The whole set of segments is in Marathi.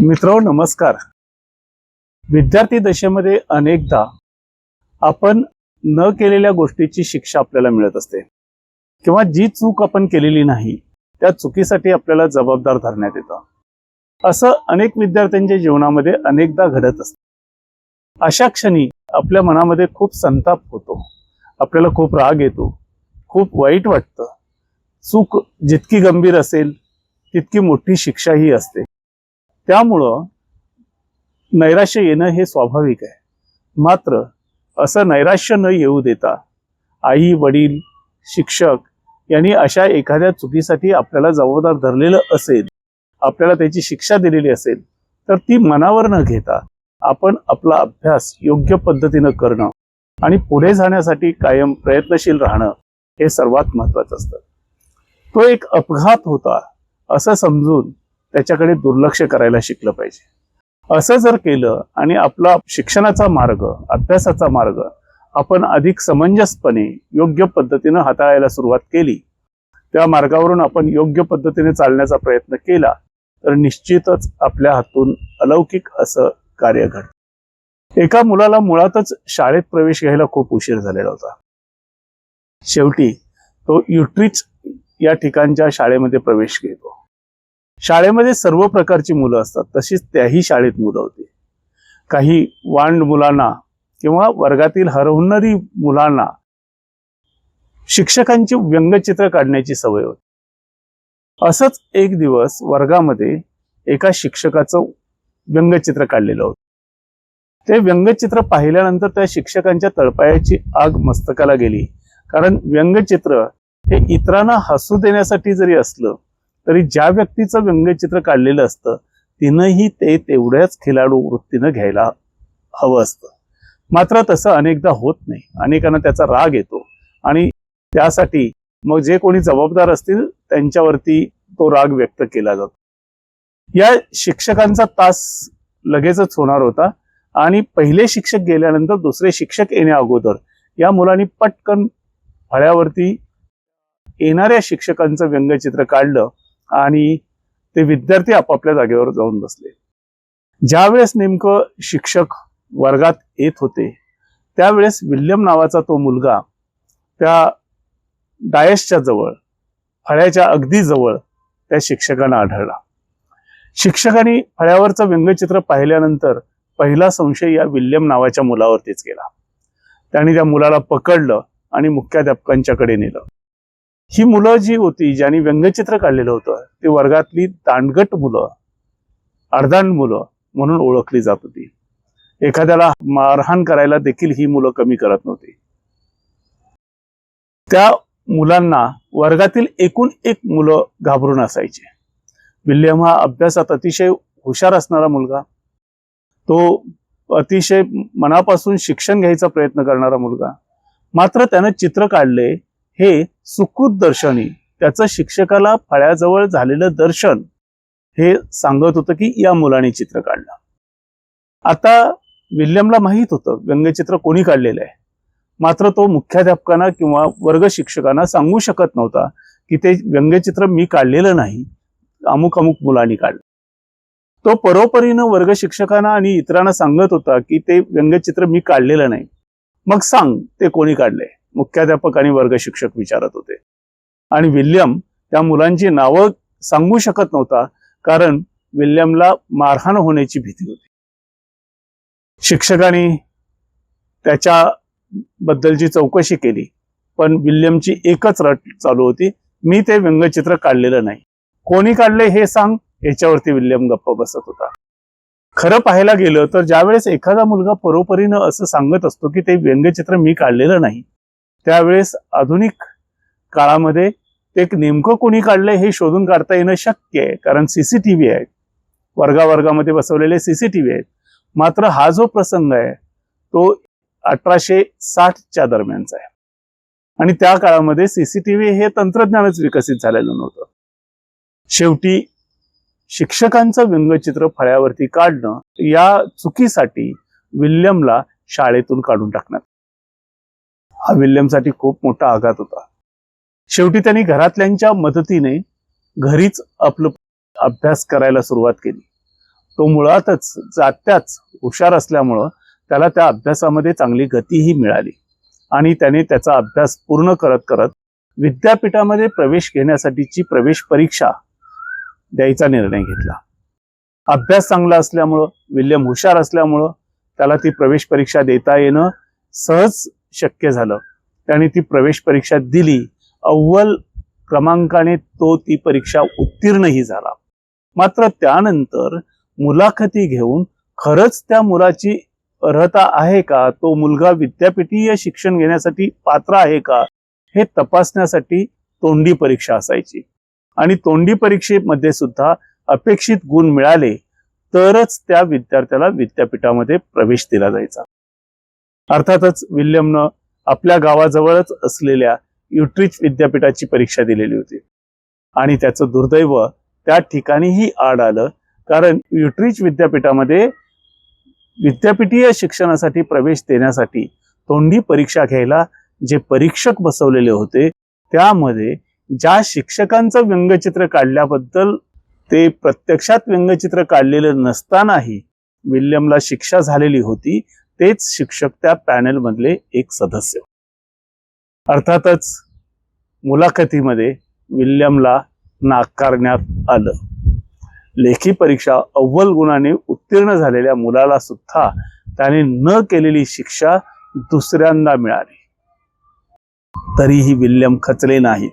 मित्र नमस्कार. विद्यार्थी दशेमध्ये अनेकदा आपण न केलेल्या गोष्टीची शिक्षा आपल्याला मिळत असते. किंवा जी चूक आपण केलेली नाही त्या चुकीसाठी आपल्याला जबाबदार धरण्यात येतं. असं अनेक विद्यार्थ्यांच्या जीवनामध्ये अनेकदा घडत असते. अशा क्षणी आपल्या मनामध्ये खूप संताप होतो. आपल्याला खूप राग येतो. खूप वाईट वाटतं. चूक जितकी गंभीर असेल तितकी मोठी शिक्षाही असते. त्यामुळं नैराश्य येणं हे स्वाभाविक आहे. मात्र असं नैराश्य न येऊ देता आई वडील शिक्षक यांनी अशा एखाद्या चुकीसाठी आपल्याला जबाबदार धरलेलं असेल आपल्याला त्याची शिक्षा दिलेली असेल तर ती मनावर न घेता आपण आपला अभ्यास योग्य पद्धतीनं करणं आणि पुढे जाण्यासाठी कायम प्रयत्नशील राहणं हे सर्वात महत्वाचं असतं. तो एक अपघात होता असं समजून त्याच्याकडे दुर्लक्ष करायला शिकलं पाहिजे. असं जर केलं आणि आपला शिक्षणाचा मार्ग अभ्यासाचा मार्ग आपण अधिक समंजसपणे योग्य पद्धतीनं हाताळायला सुरुवात केली त्या मार्गावरून आपण योग्य पद्धतीने चालण्याचा प्रयत्न केला तर निश्चितच आपल्या हातून अलौकिक असं कार्य घडतं. एका मुलाला मुळातच शाळेत प्रवेश घ्यायला खूप उशीर झालेला होता. शेवटी तो युट्रीच या ठिकाणच्या शाळेमध्ये प्रवेश घेतो. शाळेमध्ये सर्व प्रकारची मुलं असतात. तशीच त्याही शाळेत मुलं होती. काही वांड मुलांना किंवा वर्गातील हरहुन्नरी मुलांना शिक्षकांची व्यंगचित्र काढण्याची सवय होती. असंच एक दिवस वर्गामध्ये एका शिक्षकाचं व्यंगचित्र काढलेलं होतं. ते व्यंगचित्र पाहिल्यानंतर त्या शिक्षकांच्या तळपायाची आग मस्तकाला गेली. कारण व्यंगचित्र हे इतरांना हसू देण्यासाठी जरी असलं तरी ज्या व्यक्तीचं व्यंगचित्र काढलेलं असतं तिनंही ते तेवढ्याच खिलाडू वृत्तीनं घ्यायला हवं असतं. मात्र तसं अनेकदा होत नाही. अनेकांना त्याचा राग येतो. आणि त्यासाठी मग जे कोणी जबाबदार असतील त्यांच्यावरती तो राग व्यक्त केला जातो. या शिक्षकांचा तास लगेचच होणार होता आणि पहिले शिक्षक गेल्यानंतर दुसरे शिक्षक येण्या अगोदर या मुलांनी पटकन फळ्यावरती येणाऱ्या शिक्षकांचं व्यंगचित्र काढलं आणि ते विद्यार्थी आपापल्या जागेवर जाऊन बसले. ज्यावेळेस नेमकं शिक्षक वर्गात येत होते त्यावेळेस विल्यम नावाचा तो मुलगा त्या डायसच्या जवळ फळ्याच्या अगदी जवळ त्या शिक्षकांना आढळला. शिक्षकांनी फळ्यावरचं व्यंगचित्र पाहिल्यानंतर पहिला संशय या विल्यम नावाच्या मुलावरतीच गेला. त्यांनी त्या मुलाला पकडलं आणि मुख्याध्यापकांच्याकडे नेलं. ही मुलं जी होती ज्यांनी व्यंगचित्र काढलेलं होतं ती वर्गातली दांडगट मुलं अर्धांड मुलं म्हणून ओळखली जात होती. एखाद्याला मारहाण करायला देखील ही मुलं कमी करत नव्हती. त्या मुलांना वर्गातील एकूण एक मुलं घाबरून असायचे. विल्यम हा अभ्यासात अतिशय हुशार असणारा मुलगा. तो अतिशय मनापासून शिक्षण घ्यायचा प्रयत्न करणारा मुलगा. मात्र त्यानं चित्र काढले हे सुकृत दर्शनी त्याचं शिक्षकाला फळ्याजवळ झालेलं दर्शन हे सांगत होतं की या मुलाने चित्र काढलं. आता विल्यमला माहीत होतं व्यंगचित्र कोणी काढलेलं आहे. मात्र तो मुख्याध्यापकांना किंवा वर्ग शिक्षकांना सांगू शकत नव्हता की ते व्यंगचित्र मी काढलेलं नाही अमुक अमुक मुलांनी काढलं. तो परोपरीनं वर्ग शिक्षकांना आणि इतरांना सांगत होता की ते व्यंगचित्र मी काढलेलं नाही. मग सांग ते कोणी काढलंय? मुख्याध्यापक आणि वर्ग शिक्षक विचारत होते. आणि विल्यम त्या मुलांची नावं सांगू शकत नव्हता कारण विल्यमला मारहाण होण्याची भीती होती. शिक्षकांनी त्याच्या बद्दलची चौकशी केली पण विल्यमची एकच रट चालू होती मी ते व्यंगचित्र काढलेलं नाही. कोणी काढले हे सांग याच्यावरती विल्यम गप्प बसत होता. खरं पाहायला गेलं तर ज्यावेळेस एखादा मुलगा परोपरीनं असं सांगत असतो की ते व्यंगचित्र मी काढलेलं नाही त्यावेळेस आधुनिक काळामध्ये ते नेमकं कोणी काढलंय हे शोधून काढता येणं शक्य आहे. कारण सीसीटीव्ही आहेत वर्गावर्गामध्ये बसवलेले सीसीटीव्ही आहेत. मात्र हा जो प्रसंग आहे तो अठराशे साठच्या दरम्यानचा आहे. आणि त्या काळामध्ये सीसीटीव्ही हे तंत्रज्ञानच विकसित झालेलं नव्हतं. शेवटी शिक्षकांचं व्यंगचित्र फळ्यावरती काढणं या चुकीसाठी विल्यमला शाळेतून काढून टाकण्यात हा विल्यमसाठी खूप मोठा आघात होता. शेवटी त्यांनी घरातल्यांच्या मदतीने घरीच आपलं अभ्यास करायला सुरुवात केली. तो मुळातच जात्याच हुशार असल्यामुळं त्याला त्या अभ्यासामध्ये चांगली गतीही मिळाली आणि त्याने त्याचा अभ्यास पूर्ण करत करत विद्यापीठामध्ये प्रवेश घेण्यासाठीची प्रवेश परीक्षा द्यायचा निर्णय घेतला. अभ्यास चांगला असल्यामुळं विल्यम हुशार असल्यामुळं त्याला ती प्रवेश परीक्षा देता येणं सहज शक्य झालं. त्याने ती प्रवेश परीक्षा दिली. अव्वल क्रमांकाने तो ती परीक्षा उत्तीर्णही झाला. मात्र त्यानंतर मुलाखती घेऊन खरंच त्या मुलाची अर्हता आहे का? तो मुलगा विद्यापीठीय शिक्षण घेण्यासाठी पात्र आहे का? हे तपासण्यासाठी तोंडी परीक्षा असायची. आणि तोंडी परीक्षेमध्ये सुद्धा अपेक्षित गुण मिळाले तरच त्या विद्यार्थ्याला विद्यापीठामध्ये प्रवेश दिला जायचा. अर्थातच विल्यमनं आपल्या गावाजवळच असलेल्या युट्रिच विद्यापीठाची परीक्षा दिलेली होती. आणि त्याचं दुर्दैव त्या ठिकाणीही आड आलं कारण युट्रिच विद्यापीठामध्ये विद्यापीठीय शिक्षणासाठी प्रवेश देण्यासाठी तोंडी परीक्षा घ्यायला जे परीक्षक बसवलेले होते त्यामध्ये ज्या शिक्षकांचं व्यंगचित्र काढल्याबद्दल ते प्रत्यक्षात व्यंगचित्र काढलेलं नसतानाही विल्यमला शिक्षा झालेली होती तेच शिक्षक त्या पॅनल मधले एक सदस्य. अर्थातच मुलाखतीमध्ये विल्यमला नाकारण्यात आलं. लेखी परीक्षा अव्वल गुणाने उत्तीर्ण झालेल्या मुलाला सुद्धा त्याने न केलेली शिक्षा दुसऱ्यांदा मिळाली. तरीही विल्यम खचले नाही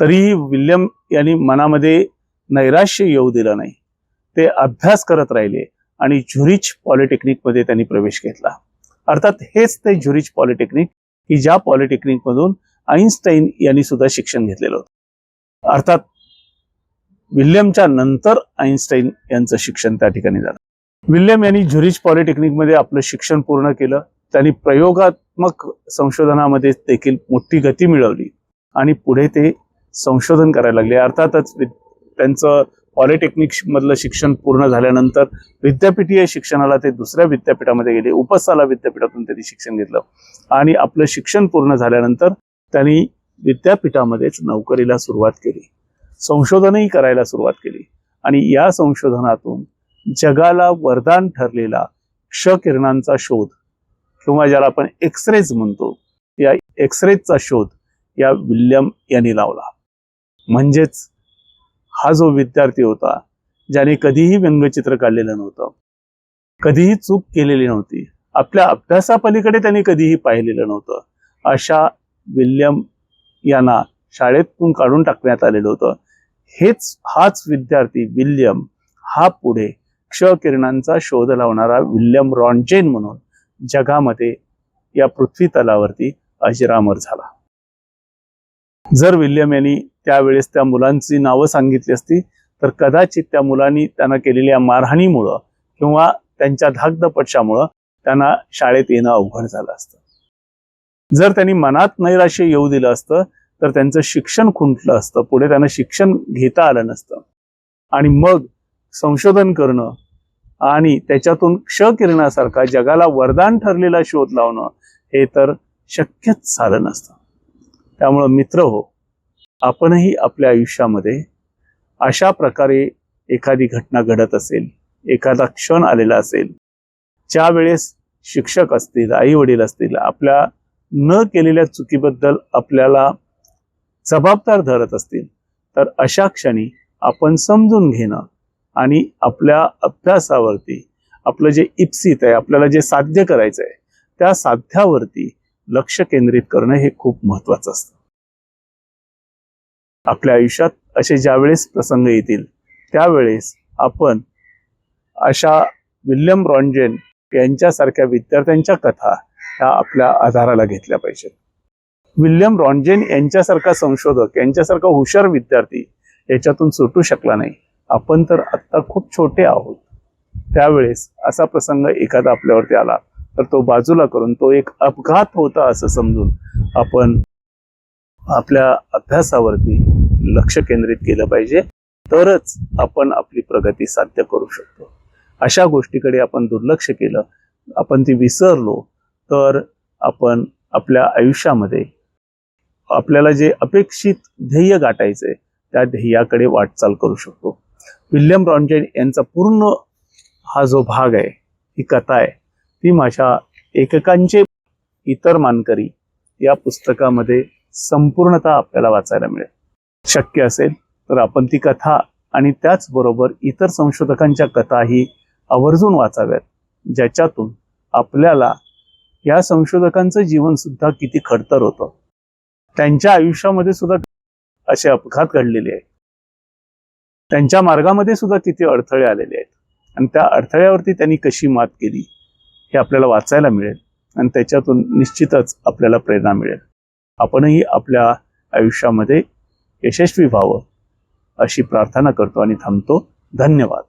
तरीही विल्यम यांनी मनामध्ये नैराश्य येऊ दिलं नाही. ते अभ्यास करत राहिले. आणि झुरिच पॉलिटेक्निकमध्ये त्यांनी प्रवेश घेतला. अर्थात हेच ते झुरिच पॉलिटेक्निक की ज्या पॉलिटेक्निकमधून आईन्स्टाईन यांनी सुद्धा शिक्षण घेतलेलं होतं. अर्थात विल्यमच्या नंतर आईन्स्टाईन यांचं शिक्षण त्या ठिकाणी झालं. विल्यम यांनी झुरिच पॉलिटेक्निकमध्ये आपलं शिक्षण पूर्ण केलं. त्यांनी प्रयोगात्मक संशोधनामध्ये देखील मोठी गती मिळवली आणि पुढे ते संशोधन करायला लागले. अर्थातच त्यांचं पॉलिटेक्निक मधलं शिक्षण पूर्ण झाल्यानंतर विद्यापीठीय शिक्षणाला ते दुसऱ्या विद्यापीठामध्ये गेले. उपसाला विद्यापीठातून त्यांनी शिक्षण घेतलं. आणि आपलं शिक्षण पूर्ण झाल्यानंतर त्यांनी विद्यापीठामध्येच नोकरीला सुरुवात केली. संशोधनही करायला सुरुवात केली. आणि या संशोधनातून जगाला वरदान ठरलेला क्ष किरणांचा शोध किंवा ज्याला आपण एक्सरेज म्हणतो या एक्सरेजचा शोध या विल्यम यांनी लावला. म्हणजेच हा जो विद्यार्थी होता ज्याने कधीही व्यंगचित्र काढलेलं नव्हतं कधीही चूक केलेली नव्हती आपल्या अभ्यासापलीकडे त्यांनी कधीही पाहिलेलं नव्हतं. अशा विल्यम यांना शाळेतून काढून टाकण्यात आलेलं होतं. हेच हाच विद्यार्थी विल्यम हा पुढे क्ष किरणांचा शोध लावणारा विल्यम रॉन्जेन म्हणून जगामध्ये या पृथ्वी तलावरती अजरामर झाला. जर विल्यम यांनी त्यावेळेस त्या मुलांची नावं सांगितली असती तर कदाचित त्या मुलांनी त्यांना केलेल्या मारहाणीमुळं किंवा त्यांच्या धाकधपटशामुळं त्यांना शाळेत येणं अवघड झालं असतं. जर त्यांनी मनात नैराश्य येऊ दिलं असतं तर त्यांचं शिक्षण खुंटलं असतं पुढे त्यांना शिक्षण घेता आलं नसतं. आणि मग संशोधन करणं आणि त्याच्यातून क्ष किरणासारखा जगाला वरदान ठरलेला शोध लावणं हे तर शक्यच झालं नसतं. त्यामुळं मित्र हो आपणही आपल्या आयुष्यामध्ये अशा प्रकारे एखादी घटना घडत असेल एखादा क्षण आलेला असेल ज्या वेळेस शिक्षक असतील आई वडील असतील आपल्या न केलेल्या चुकीबद्दल आपल्याला जबाबदार धरत असतील तर अशा क्षणी आपण समजून घेणं आणि आपल्या अभ्यासावरती आपलं जे इप्सित आहे आपल्याला जे साध्य करायचं आहे त्या साध्यावरती लक्ष केंद्रित करणं हे खूप महत्वाचं असतं. आपल्या आयुष्यात असे ज्यावेळेस प्रसंग येतील त्यावेळेस आपण अशा विल्यम रॉन्जेन यांच्यासारख्या विद्यार्थ्यांच्या कथा ह्या आपल्या आधाराला घेतल्या पाहिजेत. विल्यम रॉन्जेन यांच्यासारखा संशोधक यांच्यासारखा हुशार विद्यार्थी याच्यातून सुटू शकला नाही. आपण तर आत्ता खूप छोटे आहोत. त्यावेळेस असा प्रसंग एखादा आपल्यावरती आला तर तो बाजूला करून तो एक अपघात होता असं समजून आपण आपल्या अभ्यासावरती लक्ष केंद्रित केलं पाहिजे. तरच आपण आपली प्रगती साध्य करू शकतो. अशा गोष्टीकडे आपण दुर्लक्ष केलं आपण ती विसरलो तर आपण आपल्या आयुष्यामध्ये आपल्याला जे अपेक्षित ध्येय गाठायचंय त्या ध्येयाकडे वाटचाल करू शकतो. विल्यम रॉन्जेन यांचा पूर्ण हा जो भाग आहे ही कथा आहे ती माझ्या एककांचे इतर मानकरी या पुस्तकामध्ये संपूर्णतः आपल्याला वाचायला मिळेल. शक्य असेल तर आपण ती कथा आणि त्याचबरोबर इतर संशोधकांच्या कथाही आवर्जून वाचाव्यात ज्याच्यातून आपल्याला या संशोधकांचं जीवन सुद्धा किती खडतर होतं. त्यांच्या आयुष्यामध्ये सुद्धा असे अपघात घडलेले आहेत. त्यांच्या मार्गामध्ये सुद्धा किती अडथळे आलेले आहेत. आणि त्या अडथळ्यावरती त्यांनी कशी मात केली? हे आपल्याला वाचायला मिळेल आणि त्याच्यातून निश्चितच आपल्याला प्रेरणा मिळेल. आपणही आपल्या आयुष्यामध्ये यशस्वी व्हावं अशी प्रार्थना करतो आणि थांबतो. धन्यवाद.